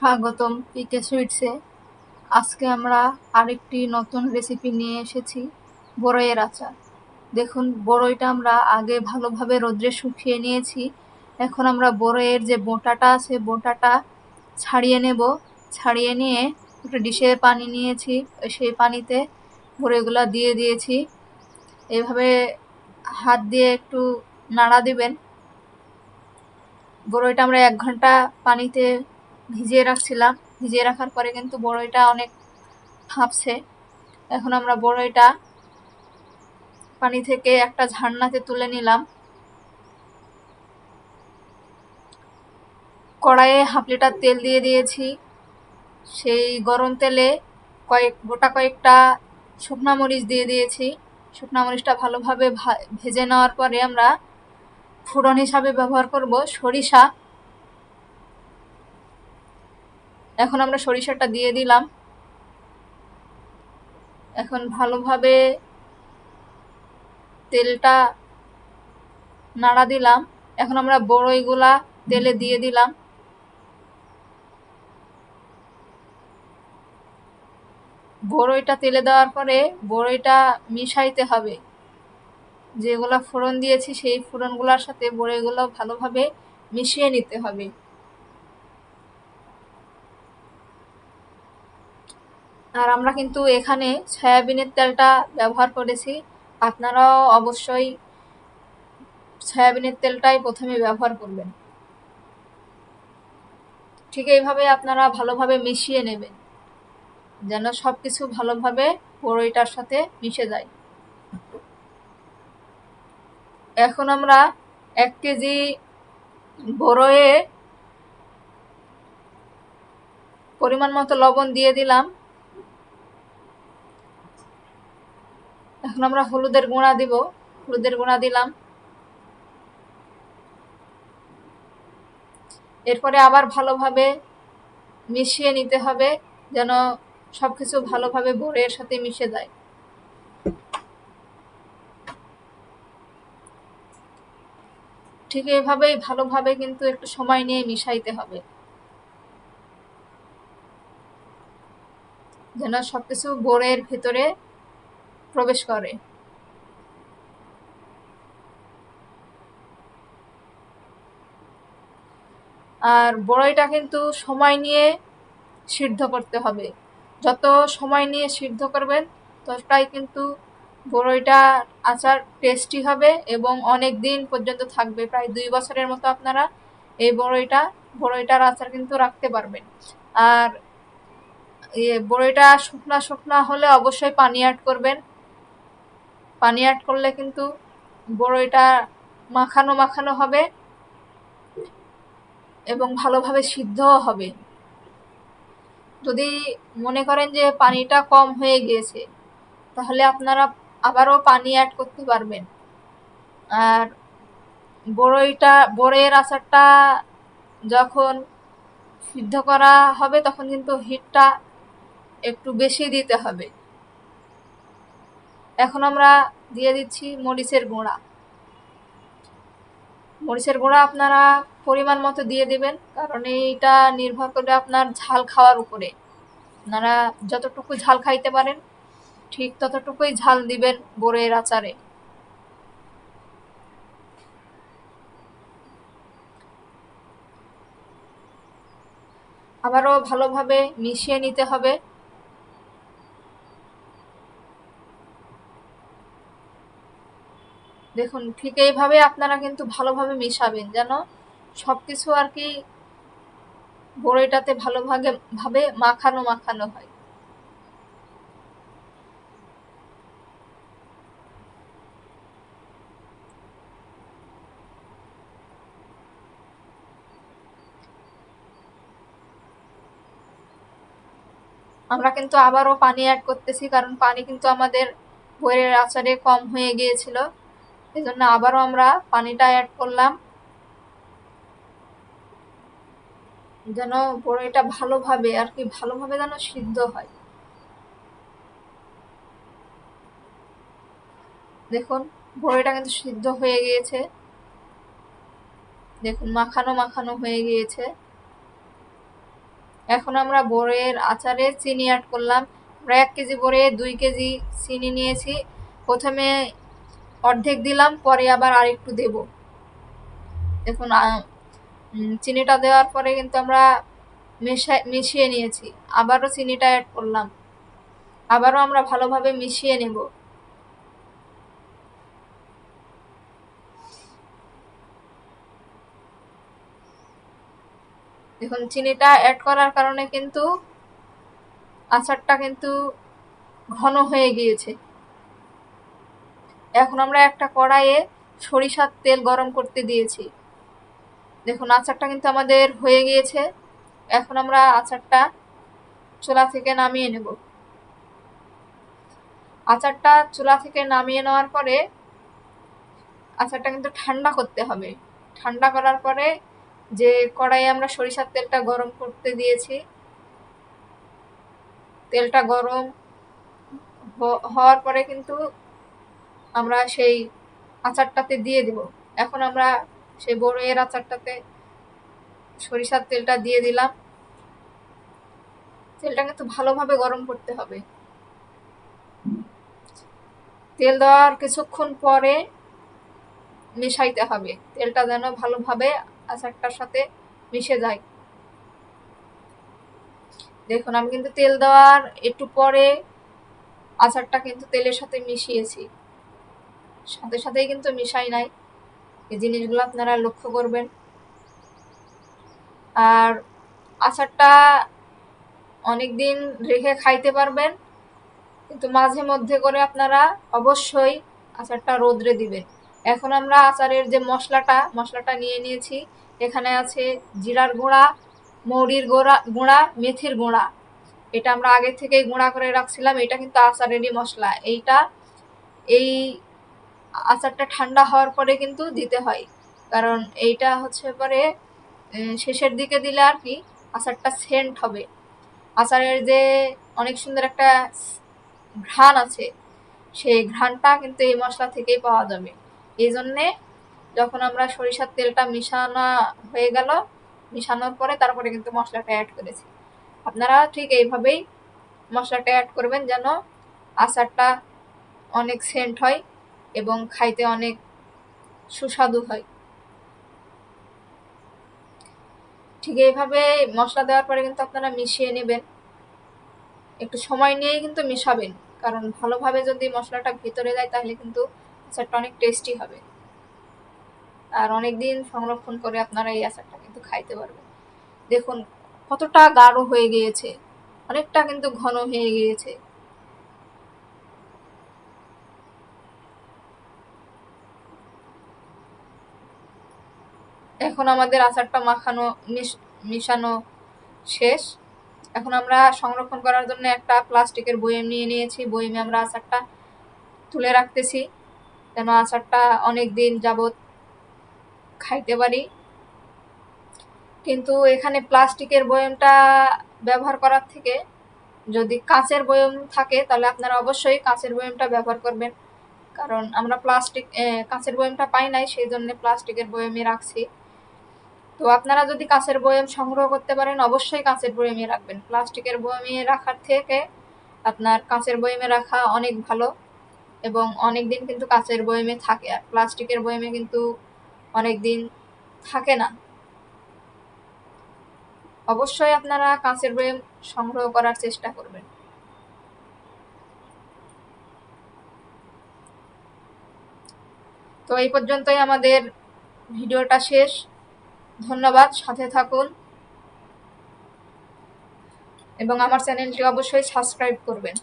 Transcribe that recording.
স্বাগতম পিকে সুইটসে। আজকে আমরা আরেকটি নতুন রেসিপি নিয়ে এসেছি, বড়ইয়ের আচার। দেখুন, বড়ইটা আমরা আগে ভালোভাবে রোদ্রে শুকিয়ে নিয়েছি। এখন আমরা বড়ইয়ের যে বোঁটাটা আছে, বোঁটাটা ছাড়িয়ে নেব। ছাড়িয়ে নিয়ে একটা ডিশে পানি নিয়েছি সেই পানিতে বড়ইগুলো দিয়ে দিয়েছি। এভাবে হাত দিয়ে একটু নাড়া দিবেন। বড়ইটা আমরা এক ঘণ্টা পানিতে ভিজিয়ে রাখছিলাম। ভিজিয়ে রাখার পরে কিন্তু বড়ইটা অনেক ফাঁপছে এখন আমরা বড়ইটা পানি থেকে একটা ঝান্নাতে তুলে নিলাম। কড়াইয়ে হাফ লিটার তেল দিয়ে দিয়েছি। সেই গরম তেলে কয়েক, গোটা কয়েকটা শুকনা মরিচ দিয়ে দিয়েছি। শুকনা মরিচটা ভালোভাবে ভেজে নেওয়ার পরে আমরা ফোড়ন হিসাবে ব্যবহার করব সরিষা। এখন আমরা সরিষাটা দিয়ে দিলাম। এখন ভালোভাবে তেলটা নাড়া দিলাম। এখন আমরা বড়ইগুলা তেলে দিয়ে দিলাম। বড়ইটা তেলে দেওয়ার পরে বড়ইটা মিশাইতে হবে। যেগুলো ফোড়ন দিয়েছি সেই ফোড়নগুলোর সাথে বড়িগুলো ভালোভাবে মিশিয়ে নিতে হবে। আর আমরা কিন্তু এখানে সয়াবিনের তেলটা ব্যবহার করেছি। আপনারাও অবশ্যই সয়াবিনের তেলটাই প্রথমে ব্যবহার করবেন। ঠিক এইভাবে আপনারা ভালোভাবে মিশিয়ে নেবেন, যেন সব কিছু ভালোভাবে বড়ইটার সাথে মিশে যায়। এখন আমরা এক কেজি বড়য়ে পরিমাণ মতো লবণ দিয়ে দিলাম। এখন আমরা হলুদের গুঁড়া দিব। হলুদের গুঁড়া দিলাম। এরপরে আবার ভালোভাবে মিশিয়ে নিতে হবে, যেন সব কিছু ভালোভাবে বড়ের সাথে মিশে যায়। ঠিক এভাবেই, ভালোভাবে কিন্তু একটু সময় নিয়ে মিশাইতে হবে। যেন সবকিছু বোরের ভেতরে প্রবেশ করে। আর বড়ইটা কিন্তু সময় নিয়ে সিদ্ধ করতে হবে। যত সময় নিয়ে সিদ্ধ করবেন, ততটাই কিন্তু বড়ইটা আচার টেস্টি হবে এবং অনেক দিন পর্যন্ত থাকবে। প্রায় দুই বছরের মতো আপনারা এই বড়ইটা, বড়ইটার আচার কিন্তু রাখতে পারবেন। আর বড়ইটা শুকনা শুকনা হলে অবশ্যই পানি অ্যাড করবেন। পানি অ্যাড করলে কিন্তু বড়ইটা মাখানো মাখানো হবে এবং ভালোভাবে সিদ্ধও হবে। যদি মনে করেন যে পানিটা কম হয়ে গিয়েছে, তাহলে আপনারা আবারও পানি অ্যাড করতে পারবেন। আর বড়ইটা, বড়ের আচারটা যখন সিদ্ধ করা হবে, তখন কিন্তু হিটটা একটু বেশি দিতে হবে। এখন আমরা দিয়ে দিচ্ছি মরিচের গুঁড়া। মরিচের গুঁড়া আপনারা পরিমাণ মতো দিয়ে দেবেন, কারণ এইটা নির্ভর করে আপনার ঝাল খাওয়ার উপরে। আপনারা যতটুকু ঝাল খাইতে পারেন, ঠিক ততটুকুই ঝাল দিবেন বোরের আচারে। আবারও ভালোভাবে মিশিয়ে নিতে হবে। দেখুন, ঠিক এইভাবে আপনারা কিন্তু ভালোভাবে মিশাবেন, যেন সব কিছু আর কি বড়ইটাতে ভালোভাবে ভাবে মাখানো মাখানো হয়। আমরা কিন্তু আবারও পানি অ্যাড করতেছি, কারণ পানি কিন্তু আমাদের বইয়ের আচারে কম হয়ে গিয়েছিল। এই জন্য আবারও আমরা পানিটা অ্যাড করলাম। যেন বড়িটা ভালোভাবে আর কি ভালোভাবে যেন সিদ্ধ হয়। দেখুন বড়িটা কিন্তু সিদ্ধ হয়ে গিয়েছে। দেখুন, মাখানো মাখানো হয়ে গিয়েছে। এখন আমরা বড়ের আচারে চিনি অ্যাড করলাম। আমরা এক কেজি বড়ে দুই কেজি চিনি নিয়েছি। প্রথমে অর্ধেক দিলাম, পরে আবার আরেকটু দেব। দেখুন চিনিটা দেওয়ার পরে কিন্তু আমরা মেশা- মিশিয়ে নিয়েছি। আবারও চিনিটা অ্যাড করলাম। আবারও আমরা ভালোভাবে মিশিয়ে নেব। দেখুন, চিনিটা অ্যাড করার কারণে কিন্তু আচারটা কিন্তু ঘন হয়ে গিয়েছে। এখন আমরা একটা কড়াইয়ে সরিষার তেল গরম করতে দিয়েছি। দেখুন, আচারটা কিন্তু আমাদের হয়ে গিয়েছে। এখন আমরা আচারটা চুলা থেকে নামিয়ে নেব। আচারটা চুলা থেকে নামিয়ে নেওয়ার পরে আচারটা কিন্তু ঠান্ডা করতে হবে। ঠান্ডা করার পরে যে কড়াইয়ে আমরা সরিষার তেলটা গরম করতে দিয়েছি, তেলটা গরম হওয়ার পরে কিন্তু আমরা সেই আচারটাতে দিয়ে দেব। এখন আমরা সেই বড়ইয়ের আচারটাতে সরিষার তেলটা দিয়ে দিলাম। তেলটা কিন্তু ভালোভাবে গরম করতে হবে। তেল দেওয়ার কিছুক্ষণ পরে মেশাইতে হবে। তেলটা যেন ভালোভাবে আচারটার সাথে মিশে যায়। দেখুন, আমি কিন্তু তেল দেওয়ার একটু পরে আচারটা কিন্তু তেলের সাথে মিশিয়েছি। সাথে সাথেই কিন্তু মিশাই নাই। এই জিনিসগুলো আপনারা লক্ষ্য করবেন। আর আচারটা অনেক দিন রেখে খাইতে পারবেন, কিন্তু মাঝে মধ্যে করে আপনারা অবশ্যই আচারটা রোদ্রে দিবেন। এখন আমরা আচারের যে মশলাটা মশলাটা নিয়ে নিয়েছি। এখানে আছে জিরার গুঁড়া, মৌরির গোড়া, গুঁড়া, মেথির গুঁড়া। এটা আমরা আগে থেকেই গুঁড়া করে রাখছিলাম। এটা কিন্তু আচারেরই মশলা। এইটা, এই আচারটা ঠান্ডা হওয়ার পরে কিন্তু দিতে হয়। কারণ এইটা হচ্ছে পরে শেষের দিকে দিলে আর কি আচারটা সেন্ট হবে। আচারের যে অনেক সুন্দর একটা ঘ্রাণ আছে, সেই ঘ্রাণটা কিন্তু এই মশলা থেকেই পাওয়া যাবে। এই জন্যে যখন আমরা সরিষার তেলটা মিশানো হয়ে গেল, মিশানোর পরে তারপরে কিন্তু মশলাটা অ্যাড করেছি। আপনারা ঠিক এইভাবেই মশলাটা অ্যাড করবেন যেন আচারটা অনেক সেন্ট হয়। এবং খাইতে অনেক সুস্বাদু হয়। ঠিক এইভাবে মশলা দেওয়ার পরে কিন্তু আপনারা মিশিয়ে নেবেন। একটু সময় নিয়েই কিন্তু মেশাবেন, কারণ ভালোভাবে যদি মশলাটা ভিতরে যায় তাহলে কিন্তু আচারটা অনেক টেস্টি হবে। আর অনেক দিন সংরক্ষণ করে আপনারা এই আচারটা কিন্তু খাইতে পারবেন। দেখুন, কতটা গাঢ় হয়ে গিয়েছে, অনেকটা কিন্তু ঘন হয়ে গিয়েছে। এখন আমাদের আচারটা মাখানো, মিশ- মিশানো শেষ। এখন আমরা সংরক্ষণ করার জন্য একটা প্লাস্টিকের বয়াম নিয়ে নিয়েছি। বয়ামে আমরা আচারটা তুলে রাখতেছি, যেন আচারটা অনেক দিন যাবত খাইতে পারি। কিন্তু এখানে প্লাস্টিকের বয়ামটা ব্যবহার করার থেকে যদি কাঁচের বয়াম থাকে, তাহলে আপনারা অবশ্যই কাঁচের বয়ামটা ব্যবহার করবেন। কারণ আমরা প্লাস্টিক কাঁচের বয়ামটা পাই নাই, সেই জন্য প্লাস্টিকের বয়ামে রাখছি। তো আপনারা যদি কাঁচের বয়াম সংগ্রহ করতে পারেন, অবশ্যই কাঁচের বয়ামে রাখবেন। প্লাস্টিকের বয়ামে রাখার থেকে আপনার কাঁচের বয়ামে রাখা অনেক ভালো এবং অনেক দিন কিন্তু কাঁচের বয়ামে থাকে আর প্লাস্টিকের বয়ামে কিন্তু অনেক দিন থাকে না। অবশ্যই আপনারা কাঁচের বয়াম সংগ্রহ করার চেষ্টা করবেন। তো এই পর্যন্তই আমাদের ভিডিওটা শেষ। ধন্যবাদ সাথে থাকুন। এবং আমার চ্যানেলটি অবশ্যই সাবস্ক্রাইব করবেন।